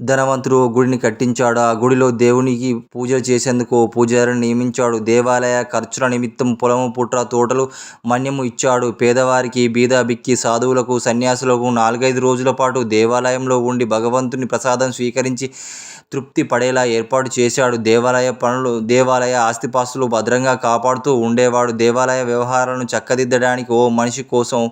ధనవంతుడు గుడిని కట్టించాడు. ఆ గుడిలో దేవునికి పూజలు చేసేందుకు ఓ పూజారిని నియమించాడు. దేవాలయ ఖర్చుల నిమిత్తం పొలము, పుట్ర, తోటలు, మన్యము ఇచ్చాడు. పేదవారికి, బీద, బిక్కి, సాధువులకు, సన్యాసులకు నాలుగైదు రోజుల పాటు దేవాలయంలో ఉండి భగవంతుని ప్రసాదం స్వీకరించి తృప్తి పడేలా ఏర్పాటు చేశాడు. దేవాలయ పనులు, దేవాలయ ఆస్తిపాస్తులు భద్రంగా కాపాడుతూ ఉండేవాడు. దేవాలయ వ్యవహారాలను చక్కదిద్దడానికి ఓ మనిషి కోసం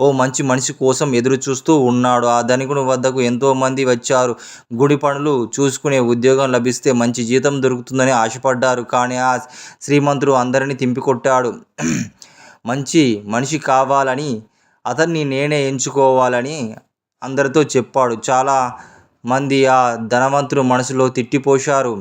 ఓ మంచి మనిషి కోసం ఎదురుచూస్తూ ఉన్నాడు. ఆ ధనికుని వద్దకు ఎంతోమంది వచ్చారు. గుడి పనులు చూసుకునే ఉద్యోగం లభిస్తే మంచి జీతం దొరుకుతుందని ఆశపడ్డారు. కానీ ఆ శ్రీమంతుడు అందరినీ తింపికొట్టాడు. మంచి మనిషి కావాలని, అతన్ని నేనే ఎంచుకోవాలని అందరితో చెప్పాడు. చాలా మంది ఆ ధనవంతుడు మనసులో తిట్టిపోశారు.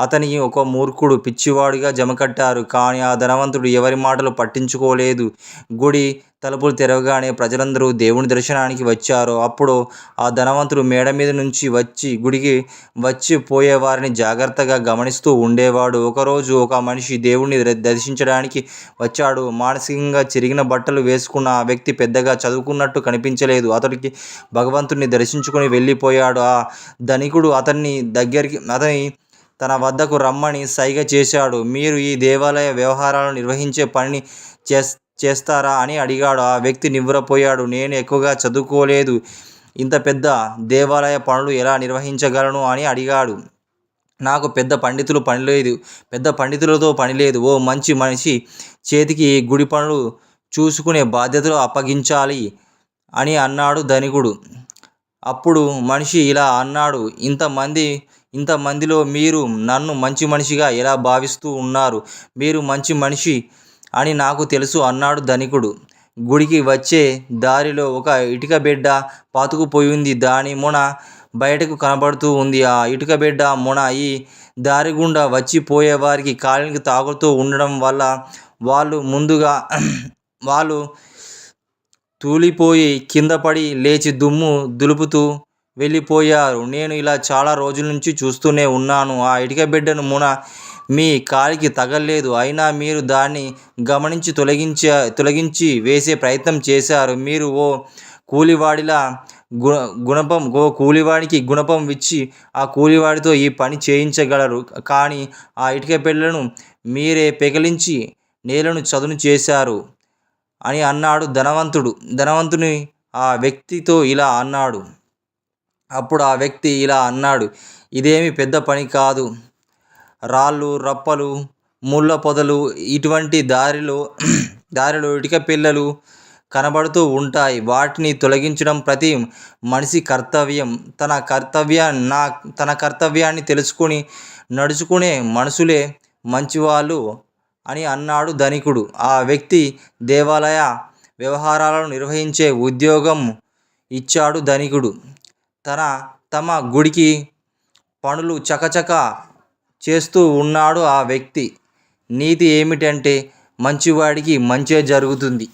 అతనికి ఒక మూర్ఖుడు, పిచ్చివాడిగా జమకట్టారు. కానీ ఆ ధనవంతుడు ఎవరి మాటలు పట్టించుకోలేదు. గుడి తలుపులు తెరవగానే ప్రజలందరూ దేవుని దర్శనానికి వచ్చారు. అప్పుడు ఆ ధనవంతుడు మేడ మీద నుంచి వచ్చి గుడికి వచ్చి పోయేవారిని జాగ్రత్తగా గమనిస్తూ ఉండేవాడు. ఒకరోజు ఒక మనిషి దేవుణ్ణి దర్శించడానికి వచ్చాడు. మానసికంగా చిరిగిన బట్టలు వేసుకున్న ఆ వ్యక్తి పెద్దగా చదువుకున్నట్టు కనిపించలేదు. అతడికి భగవంతుడిని దర్శించుకొని వెళ్ళిపోయాడు. ఆ ధనికుడు అతన్ని దగ్గరికి అతని తన వద్దకు రమ్మని సైగ చేశాడు. మీరు ఈ దేవాలయ వ్యవహారాలను నిర్వహించే పనిని చేస్తారా అని అడిగాడు. ఆ వ్యక్తి నివ్వరపోయాడు నేను ఎక్కువగా చదువుకోలేదు. ఇంత పెద్ద దేవాలయ పనులు ఎలా నిర్వహించగలను అని అడిగాడు. నాకు పెద్ద పండితులు పని లేదు పెద్ద పండితులతో పని లేదు ఓ మంచి మనిషి చేతికి గుడి పనులు చూసుకునే బాధ్యతలు అప్పగించాలి అని అన్నాడు ధనికుడు. అప్పుడు మనిషి ఇలా అన్నాడు. ఇంతమంది ఇంతమందిలో మీరు నన్ను మంచి మనిషిగా ఎలా భావిస్తూ ఉన్నారు? మీరు మంచి మనిషి అని నాకు తెలుసు అన్నాడు ధనికుడు. గుడికి వచ్చే దారిలో ఒక ఇటుక బెడ్డ పాతుకుపోయింది. దాని మొన బయటకు కనబడుతూ ఉంది. ఆ ఇటుక బిడ్డ మొన ఈ దారిగుండా వచ్చి పోయేవారికి కాలికి తాగుతూ ఉండడం వల్ల వాళ్ళు ముందుగా వాళ్ళు తూలిపోయి కిందపడి లేచి దుమ్ము దులుపుతూ వెళ్ళిపోయారు. నేను ఇలా చాలా రోజుల నుంచి చూస్తూనే ఉన్నాను. ఆ ఇటుక బిడ్డను మున మీ కాలికి తగలలేదు అయినా మీరు దాన్ని గమనించి తొలగించి వేసే ప్రయత్నం చేశారు. మీరు ఓ కూలివాడిలా గుణపం ఓ కూలివాడికి గుణపం ఇచ్చి ఆ కూలివాడితో ఈ పని చేయించగలరు. కానీ ఆ ఇటుక బిడ్డలను మీరే పెకిలించి నేలను చదును చేశారు అని అన్నాడు ధనవంతుడు. ధనవంతుని ఆ వ్యక్తితో ఇలా అన్నాడు. అప్పుడు ఆ వ్యక్తి ఇలా అన్నాడు. ఇదేమి పెద్ద పని కాదు. రాళ్ళు, రప్పలు, ముళ్ళ పొదలు ఇటువంటి దారిలో దారిలో ఇటుక పిల్లలు కనబడుతూ ఉంటాయి. వాటిని తొలగించడం ప్రతి మనిషి కర్తవ్యం. తన తన కర్తవ్యాన్ని తెలుసుకుని నడుచుకునే మనుషులే మంచివాళ్ళు అని అన్నాడు ధనికుడు. ఆ వ్యక్తి దేవాలయ వ్యవహారాలను నిర్వహించే ఉద్యోగం ఇచ్చాడు ధనికుడు. తన తమ గుడికి పనులు చకచక చేస్తూ ఉన్నాడు ఆ వ్యక్తి. నీతి ఏమిటంటే మంచివాడికి మంచే జరుగుతుంది.